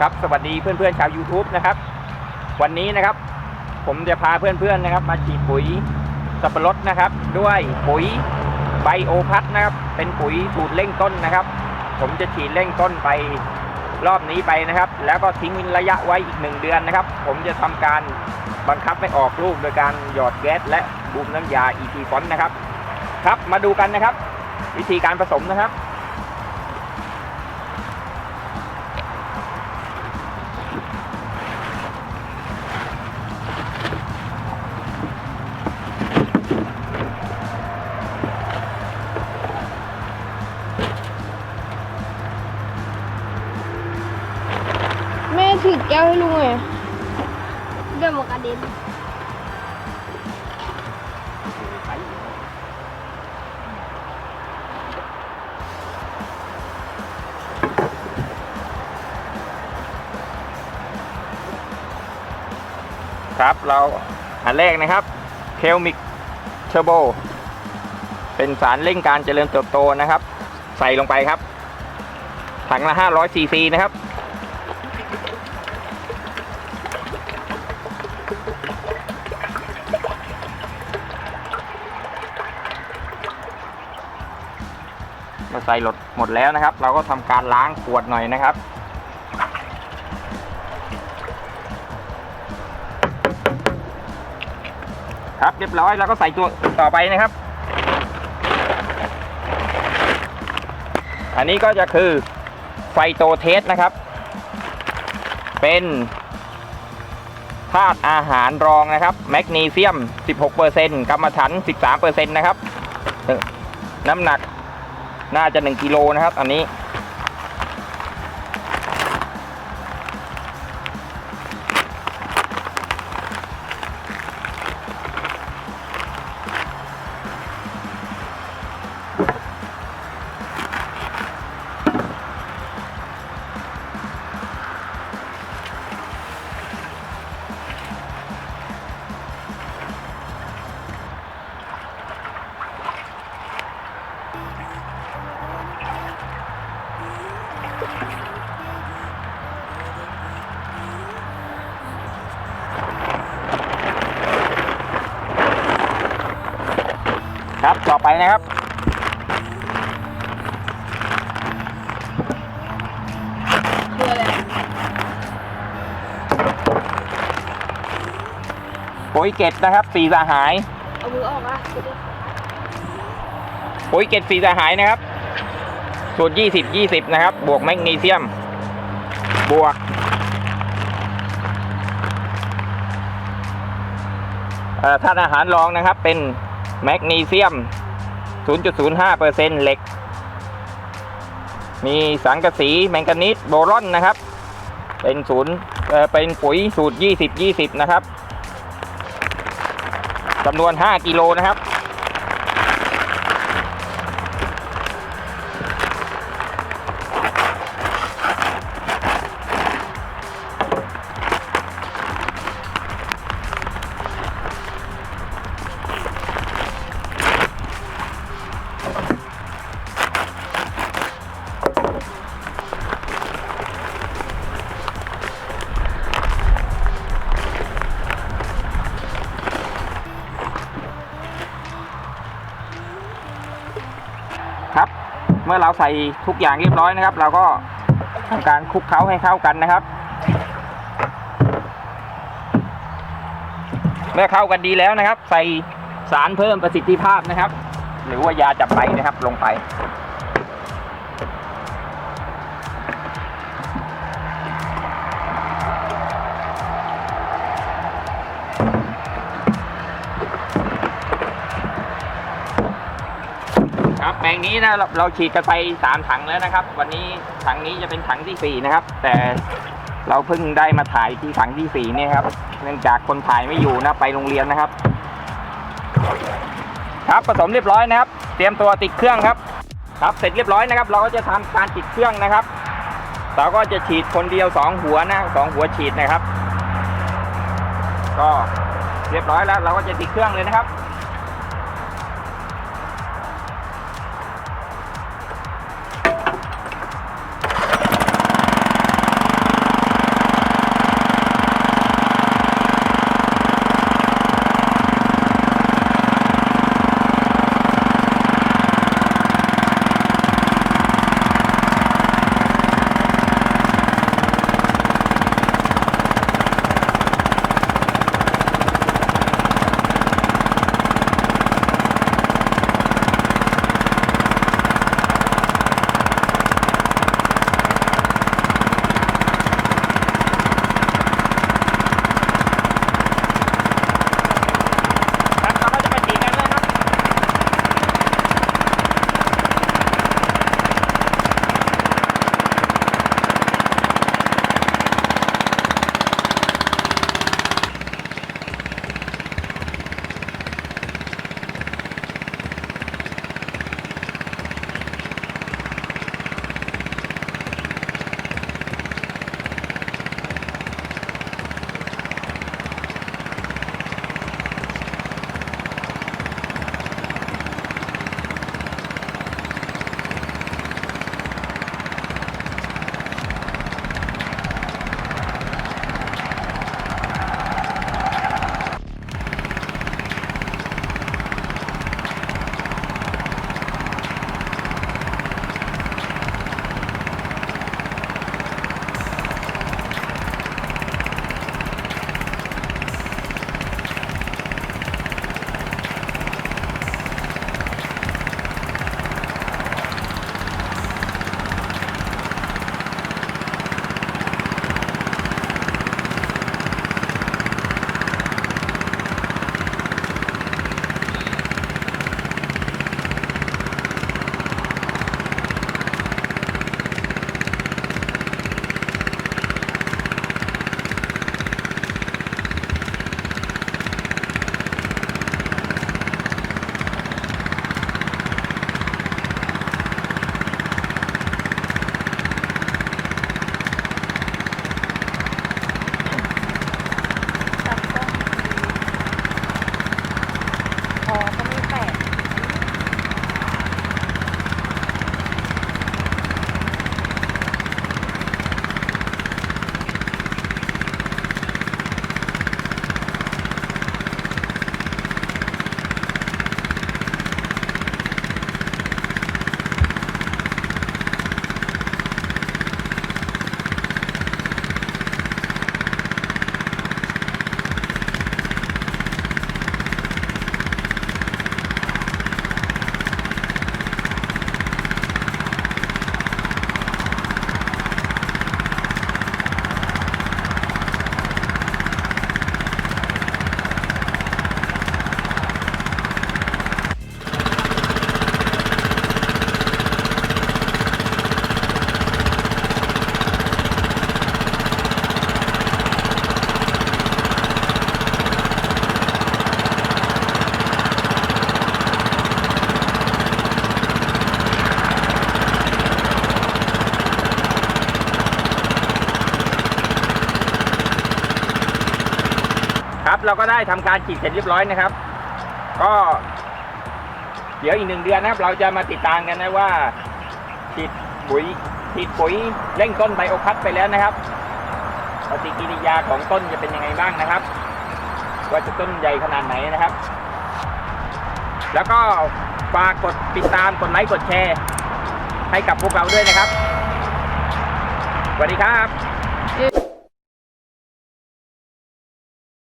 ครับสวัสดีเพื่อนๆชาว YouTube นะครับ วันนี้นะครับ ผมจะพาเพื่อนๆนะครับ มาฉีดปุ๋ยสับปะรดนะครับ ด้วยปุ๋ยไบโอพัทนะครับ เป็นปุ๋ยสูตรเร่งต้นนะครับ ผมจะฉีดเร่งต้นไปรอบนี้ไปนะครับ แล้วก็ทิ้งระยะไว้อีกหนึ่งเดือนนะครับ ผมจะทำการบังคับให้ออกลูกโดยการหยอดแก๊สและบูมน้ำยา ET ฟอนนะครับ ครับมาดูกันนะครับ วิธีการผสมนะครับ ถือแก้วให้ลุงไงเดี๋ยวมันกระเด็นครับเราอันแรกนะครับเคลมิกเทอร์โบเป็นสารเร่งการเจริญเติบโตนะครับ ใส่ลงไปครับ ถังละ500ซีซีนะครับ เมื่อใส่หลดหมดแล้วนะครับ เราก็ทำการล้างขวดหน่อยนะครับครับเรียบร้อยแล้วก็ใส่ตัวต่อไปนะครับ อันนี้ก็จะคือไฟโตเทสนะครับ เป็น ธาตุอาหารรองนะครับ แมกนีเซียม 16%กรรมฐาน13%นะครับเอ่อน้ำหนักน่าจะ 1กิโลนะครับ อันนี้ ครับ ต่อไปนะครับ คืออะไรปุ๋ยเกตนะครับสีสหาย เอามือออกอะปุ๋ยเกตสีสหายนะครับสูตร20 20 นะครับ บวกแมกนีเซียม บวกเอ่อธาตุอาหารรองนะครับ เป็น แมกนีเซียม 0.05%เหล็ก มีสังกะสีแมงกานีสโบรอนนะครับ เป็นศูนย์เป็นปุ๋ยสูตร 20 20 นะครับจำนวน 5 กิโลนะครับ ครับ เมื่อเราใส่ทุกอย่างเรียบร้อยนะครับ เราก็ทำการคลุกเคล้าให้เข้ากันนะครับ เมื่อเข้ากันดีแล้วนะครับ ใส่สารเพิ่มประสิทธิภาพนะครับ หรือว่ายาจับไบนะครับลงไป ลงนี้นะเราเราฉีดกันไปสามถังแล้วนะครับ วันนี้ถังนี้จะเป็นถังที่สี่นะครับ แต่เราเพิ่งได้มาถ่ายที่ถังที่สี่เนี่ยครับ เนื่องจากคนถ่ายไม่อยู่นะไปโรงเรียนนะครับ ครับผสมเรียบร้อยนะครับ เตรียมตัวติดเครื่องครับ ครับเสร็จเรียบร้อยนะครับ เราก็จะทำการติดเครื่องนะครับเราก็จะฉีดคนเดียวสองหัวนะสองหัวฉีดนะครับ ก็เรียบร้อยแล้ว เราก็จะติดเครื่องเลยนะครับ เราก็ได้ทำการฉีดเสร็จเรียบร้อยนะครับ ก็ เดี๋ยวอีกหนึ่งเดือนนะครับ เราจะมาติดตามกันนะว่าฉีดปุ๋ยฉีดปุ๋ยเร่งต้นไบโอพัดไปแล้วนะครับปฏิกิริยาของต้นจะเป็นยังไงบ้างนะครับ ว่าจะต้นใหญ่ขนาดไหนนะครับ แล้วก็ฝากกดติดตามกดไลค์กดแชร์ ให้กับพวกเราด้วยนะครับสวัสดีครับ